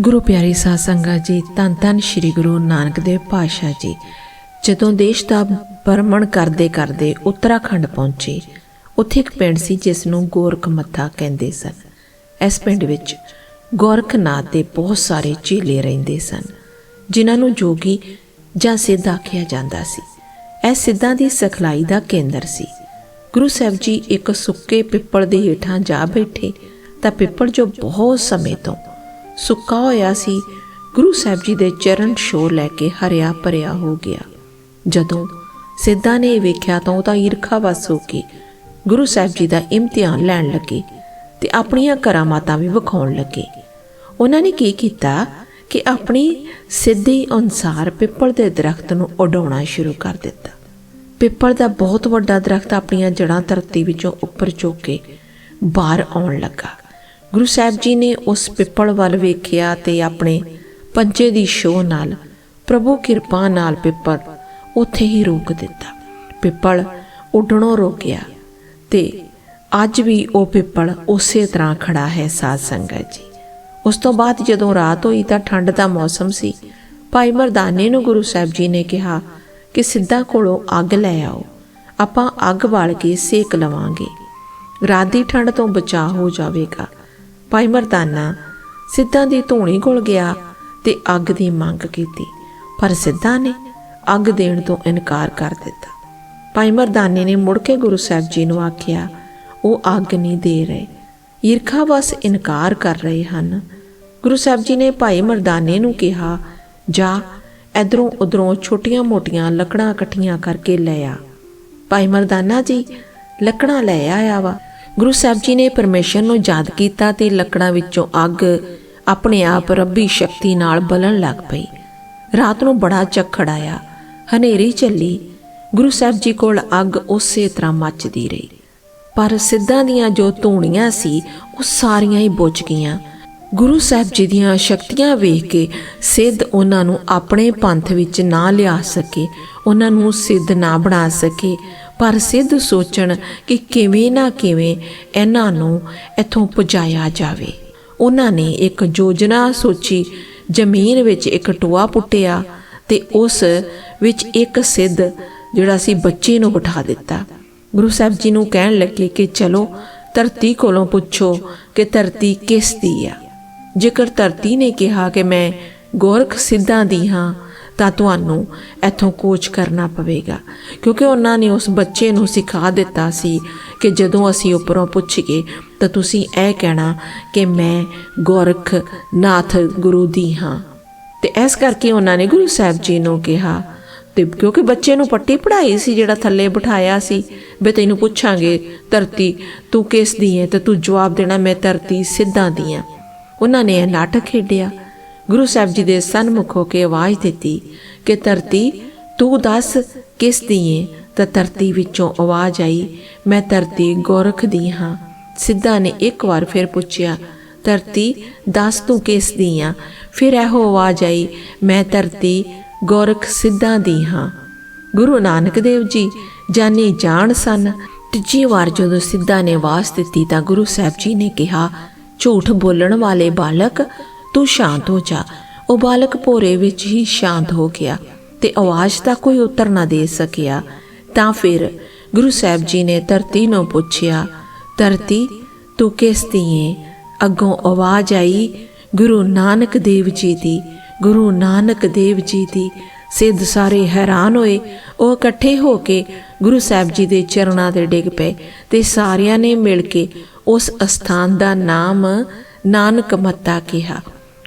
ਗੁਰੂ ਪਿਆਰੀ ਸਾਧ ਸੰਗਤ ਜੀ, ਧੰਨ ਧੰਨ ਸ੍ਰੀ ਗੁਰੂ ਨਾਨਕ ਦੇਵ ਪਾਤਸ਼ਾਹ ਜੀ। ਜਦੋਂ ਦੇਸ਼ ਦਾ ਭਰਮਣ ਕਰਦੇ ਕਰਦੇ ਉੱਤਰਾਖੰਡ ਪਹੁੰਚੇ, ਉੱਥੇ ਇੱਕ ਪਿੰਡ ਸੀ ਜਿਸ ਨੂੰ ਗੋਰਖ ਮੱਥਾ ਕਹਿੰਦੇ ਸਨ। ਇਸ ਪਿੰਡ ਵਿੱਚ ਗੋਰਖਨਾਥ ਦੇ ਬਹੁਤ ਸਾਰੇ ਚੇਲੇ ਰਹਿੰਦੇ ਸਨ, ਜਿਨ੍ਹਾਂ ਨੂੰ ਜੋਗੀ ਜਾਂ ਸਿੱਧ ਆਖਿਆ ਜਾਂਦਾ ਸੀ। ਇਹ ਸਿੱਧਾਂ ਦੀ ਸਿਖਲਾਈ ਦਾ ਕੇਂਦਰ ਸੀ। ਗੁਰੂ ਸਾਹਿਬ ਜੀ ਇੱਕ ਸੁੱਕੇ ਪਿੱਪਲ ਦੇ ਹੇਠਾਂ ਜਾ ਬੈਠੇ ਤਾਂ ਪਿੱਪਲ ਜੋ ਬਹੁਤ ਸਮੇਂ ਤੋਂ ਸੁੱਕਾ ਹੋਇਆ ਸੀ। ਗੁਰੂ ਸਾਹਿਬ ਜੀ ਦੇ ਚਰਨ ਛੋਹ ਲੈ ਕੇ ਹਰਿਆ ਭਰਿਆ ਹੋ ਗਿਆ। ਜਦੋਂ ਸਿੱਧਾ ਨੇ ਵੇਖਿਆ ਤਾਂ ਉਹ ਤਾਂ ਈਰਖਾ ਵਸ ਹੋ ਕੇ ਗੁਰੂ ਸਾਹਿਬ ਜੀ ਦਾ ਇਮਤਿਹਾਨ ਲੈਣ ਲੱਗੇ ਤੇ ਆਪਣੀਆਂ ਕਰਾਮਾਤਾਂ ਵੀ ਵਿਖਾਉਣ ਲੱਗੇ। ਉਹਨਾਂ ਨੇ ਕੀ ਕੀਤਾ ਕਿ ਆਪਣੀ ਸਿੱਧੀ ਅਨੁਸਾਰ ਪਿੱਪਲ ਦੇ ਦਰਖਤ ਨੂੰ ਉਡਾਉਣਾ ਸ਼ੁਰੂ ਕਰ ਦਿੱਤਾ। ਪਿੱਪਲ ਦਾ ਬਹੁਤ ਵੱਡਾ ਦਰਖਤ ਆਪਣੀਆਂ ਜੜਾਂ ਧਰਤੀ ਵਿੱਚੋਂ ਉੱਪਰ ਚੁੱਕ ਕੇ ਬਾਹਰ ਆਉਣ ਲੱਗਾ। ਗੁਰੂ ਸਾਹਿਬ ਜੀ ਨੇ ਉਸ ਪਿੱਪਲ ਵੱਲ ਵੇਖਿਆ ਤੇ ਆਪਣੇ ਪੰਜੇ ਦੀ ਛੋਹ ਨਾਲ, ਪ੍ਰਭੂ ਕਿਰਪਾ ਨਾਲ ਪਿੱਪਲ ਉੱਥੇ ਹੀ ਰੋਕ ਦਿੱਤਾ। ਪਿੱਪਲ ਉੱਡਣੋਂ ਰੁਕ ਗਿਆ ਤੇ ਅੱਜ ਵੀ ਉਹ ਪਿੱਪਲ ਉਸੇ ਤਰ੍ਹਾਂ ਖੜਾ ਹੈ ਸਾਧ ਸੰਗਤ ਜੀ। ਉਸ ਤੋਂ ਬਾਅਦ ਜਦੋਂ ਰਾਤ ਹੋਈ ਤਾਂ ਠੰਡ ਦਾ ਮੌਸਮ ਸੀ। ਭਾਈ ਮਰਦਾਨੇ ਨੂੰ ਗੁਰੂ ਸਾਹਿਬ ਜੀ ਨੇ ਕਿਹਾ ਕਿ ਸਿੱਧਾ ਕੋਲੋਂ ਅੱਗ ਲੈ ਆਓ, ਆਪਾਂ ਅੱਗ ਬਾਲ ਕੇ ਸੇਕ ਲਵਾਂਗੇ। ਰਾਤ ਦੀ ਠੰਡ ਤੋਂ ਬਚਾਅ ਹੋ ਜਾਵੇਗਾ। ਭਾਈ ਮਰਦਾਨਾ ਸਿੱਧਾ ਦੀ ਧੂਣੀ ਕੋਲ ਗਿਆ ਤੇ ਅੱਗ ਦੀ ਮੰਗ ਕੀਤੀ, ਪਰ ਸਿੱਧਾ ਨੇ ਅੱਗ ਦੇਣ ਤੋਂ ਇਨਕਾਰ ਕਰ ਦਿੱਤਾ। ਭਾਈ ਮਰਦਾਨੇ ਨੇ ਮੁੜ ਕੇ ਗੁਰੂ ਸਾਹਿਬ ਜੀ ਨੂੰ ਆਖਿਆ, ਉਹ ਅੱਗ ਨਹੀਂ ਦੇ ਰਹੇ, ਈਰਖਾ ਬਸ ਇਨਕਾਰ ਕਰ ਰਹੇ ਹਨ। ਗੁਰੂ ਸਾਹਿਬ ਜੀ ਨੇ ਭਾਈ ਮਰਦਾਨੇ ਨੂੰ ਕਿਹਾ, ਜਾ, ਇਧਰੋਂ ਉਧਰੋਂ ਛੋਟੀਆਂ-ਮੋਟੀਆਂ ਲੱਕੜਾਂ ਇਕੱਠੀਆਂ ਕਰਕੇ ਲੈ ਆ। ਭਾਈ ਮਰਦਾਨਾ ਜੀ ਲੱਕੜਾਂ ਲੈ ਆਇਆ ਵਾ। ਗੁਰੂ ਸਾਹਿਬ ਜੀ ਨੇ ਪਰਮੇਸ਼ਰ ਨੂੰ ਯਾਦ ਕੀਤਾ ਤੇ ਲੱਕੜਾਂ ਵਿੱਚੋਂ ਅੱਗ ਆਪਣੇ ਆਪ ਰੱਬੀ ਸ਼ਕਤੀ ਨਾਲ ਬਲਣ ਲੱਗ ਪਈ। ਰਾਤ ਨੂੰ ਬੜਾ ਝੱਖੜ ਆਇਆ। ਹਨੇਰੀ ਚੱਲੀ ਗੁਰੂ ਸਾਹਿਬ ਜੀ ਕੋਲ ਅੱਗ ਉਸੇ ਤਰ੍ਹਾਂ ਮੱਚਦੀ ਰਹੀ। ਪਰ ਸਿੱਧਾਂ ਦੀਆਂ ਜੋ ਧੂਣੀਆਂ ਸੀ, ਉਹ ਸਾਰੀਆਂ ਹੀ ਬੁਝ ਗਈਆਂ। ਗੁਰੂ ਸਾਹਿਬ ਜੀ ਦੀਆਂ ਸ਼ਕਤੀਆਂ ਵੇਖ ਕੇ ਸਿੱਧ ਉਹਨਾਂ ਨੂੰ ਆਪਣੇ ਪੰਥ ਵਿੱਚ ਨਾ ਲਿਆ ਸਕੇ, ਉਹਨਾਂ ਨੂੰ ਸਿੱਧ ਨਾ ਬਣਾ ਸਕੇ। ਪਰ ਸਿੱਧ ਸੋਚਣ ਕਿ ਕਿਵੇਂ ਨਾ ਕਿਵੇਂ ਇਹਨਾਂ ਨੂੰ ਇੱਥੋਂ ਪੁਜਾਇਆ ਜਾਵੇ। ਉਹਨਾਂ ਨੇ ਇੱਕ ਯੋਜਨਾ ਸੋਚੀ, ਜ਼ਮੀਨ ਵਿੱਚ ਇੱਕ ਟੋਆ ਪੁੱਟਿਆ ਤੇ ਉਸ ਵਿੱਚ ਇੱਕ ਸਿੱਧ ਜਿਹੜਾ ਸੀ ਬੱਚੇ ਨੂੰ ਬਿਠਾ ਦਿੱਤਾ। ਗੁਰੂ ਸਾਹਿਬ ਜੀ ਨੂੰ ਕਹਿਣ ਲੱਗੇ ਕਿ ਚਲੋ, ਧਰਤੀ ਕੋਲੋਂ ਪੁੱਛੋ ਕਿ ਧਰਤੀ ਕਿਸ ਦੀ ਆ। ਜੇਕਰ ਧਰਤੀ ਨੇ ਕਿਹਾ ਕਿ ਮੈਂ ਗੋਰਖ ਸਿੱਧਾਂ ਦੀ ਹਾਂ ਤਾਂ ਤੁਹਾਨੂੰ ਇੱਥੋਂ ਕੋਚ ਕਰਨਾ ਪਵੇਗਾ। ਕਿਉਂਕਿ ਉਹਨਾਂ ਨੇ ਉਸ ਬੱਚੇ ਨੂੰ ਸਿਖਾ ਦਿੱਤਾ ਸੀ ਕਿ ਜਦੋਂ ਅਸੀਂ ਉੱਪਰੋਂ ਪੁੱਛੀਏ ਤਾਂ ਤੁਸੀਂ ਇਹ ਕਹਿਣਾ ਕਿ ਮੈਂ ਗੋਰਖ ਨਾਥ ਗੁਰੂ ਦੀ ਹਾਂ। ਤੇ ਇਸ ਕਰਕੇ ਉਹਨਾਂ ਨੇ ਗੁਰੂ ਸਾਹਿਬ ਜੀ ਨੂੰ ਕਿਹਾ। ਤੇ ਕਿਉਂਕਿ ਬੱਚੇ ਨੂੰ ਪੱਟੀ ਪੜਾਈ ਸੀ ਜਿਹੜਾ ਥੱਲੇ ਬਿਠਾਇਆ ਸੀ, ਵੀ ਤੈਨੂੰ ਪੁੱਛਾਂਗੇ, ਧਰਤੀ ਤੂੰ ਕਿਸ ਦੀ ਹੈ? ਤੇ ਤੂੰ ਜਵਾਬ ਦੇਣਾ, ਮੈਂ ਧਰਤੀ ਸਿੱਧਾਂ ਦੀ ਹਾਂ। ਉਹਨਾਂ ਨੇ ਇਹ ਨਾਟਕ ਖੇਡਿਆ। ਗੁਰੂ ਸਾਹਿਬ ਜੀ ਦੇ ਸਨਮੁਖ ਹੋ ਕੇ ਆਵਾਜ਼ ਦਿੱਤੀ ਕਿ ਧਰਤੀ, ਤੂੰ ਦੱਸ ਕਿਸ ਦੀ ਏ ਤਾਂ ਧਰਤੀ ਵਿੱਚੋਂ ਆਵਾਜ਼ ਆਈ, ਮੈਂ ਧਰਤੀ ਗੋਰਖ ਦੀ ਹਾਂ। ਸਿੱਧਾ ਨੇ ਇੱਕ ਵਾਰ ਫਿਰ ਪੁੱਛਿਆ, ਧਰਤੀ, ਦੱਸ ਤੂੰ ਕਿਸ ਦੀ ਆ ਫਿਰ ਇਹੋ ਆਵਾਜ਼ ਆਈ, ਮੈਂ ਧਰਤੀ ਗੋਰਖ ਸਿੱਧਾਂ ਦੀ ਹਾਂ। ਗੁਰੂ ਨਾਨਕ ਦੇਵ ਜੀ ਜਾਨੀ ਜਾਣ ਸਨ। ਤੀਜੀ ਵਾਰ ਜਦੋਂ ਸਿੱਧਾ ਨੇ ਆਵਾਜ਼ ਦਿੱਤੀ ਤਾਂ ਗੁਰੂ ਸਾਹਿਬ ਜੀ ਨੇ ਕਿਹਾ, ਝੂਠ ਬੋਲਣ ਵਾਲੇ ਬਾਲਕ ਤੂੰ ਸ਼ਾਂਤ ਹੋ ਜਾ। ਉਹ ਬਾਲਕ ਭੋਰੇ ਵਿੱਚ ਹੀ ਸ਼ਾਂਤ ਹੋ ਗਿਆ ਤੇ ਆਵਾਜ਼ ਦਾ ਕੋਈ ਉੱਤਰ ਨਾ ਦੇ ਸਕਿਆ। ਤਾਂ ਫਿਰ ਗੁਰੂ ਸਾਹਿਬ ਜੀ ਨੇ ਧਰਤੀ ਨੂੰ ਪੁੱਛਿਆ, ਧਰਤੀ, ਤੂੰ ਕਿਸ ਦੀ ਏ ਅੱਗੋਂ ਆਵਾਜ਼ ਆਈ, ਗੁਰੂ ਨਾਨਕ ਦੇਵ ਜੀ ਦੀ, ਗੁਰੂ ਨਾਨਕ ਦੇਵ ਜੀ ਦੀ। ਸਿੱਧ ਸਾਰੇ ਹੈਰਾਨ ਹੋਏ। ਉਹ ਇਕੱਠੇ ਹੋ ਕੇ ਗੁਰੂ ਸਾਹਿਬ ਜੀ ਦੇ ਚਰਨਾਂ ਤੇ ਡਿੱਗ ਪਏ ਤੇ ਸਾਰਿਆਂ ਨੇ ਮਿਲ ਕੇ ਉਸ ਅਸਥਾਨ ਦਾ ਨਾਮ ਨਾਨਕ ਮੱਤਾ ਕਿਹਾ।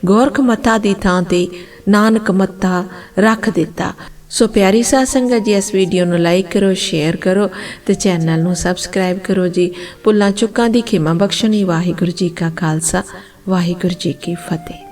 ਗੋਰਖ ਮੱਤਾ ਦੀ ਥਾਂ ਤੇ ਨਾਨਕ ਮੱਤਾ ਰੱਖ ਦਿੱਤਾ। ਸੋ ਪਿਆਰੀ ਸਾਧ ਸੰਗਤ ਜੀ, ਇਸ ਵੀਡੀਓ ਨੂੰ ਲਾਈਕ ਕਰੋ, ਸ਼ੇਅਰ ਕਰੋ ਤੇ ਚੈਨਲ ਨੂੰ ਸਬਸਕ੍ਰਾਈਬ ਕਰੋ ਜੀ। ਭੁੱਲਾਂ ਚੁੱਕਾਂ ਦੀ ਖਿਮਾ ਬਖਸ਼ਣੀ। ਵਾਹਿਗੁਰੂ ਜੀ ਕਾ ਖਾਲਸਾ, ਵਾਹਿਗੁਰੂ ਜੀ ਕੀ ਫਤਿਹ।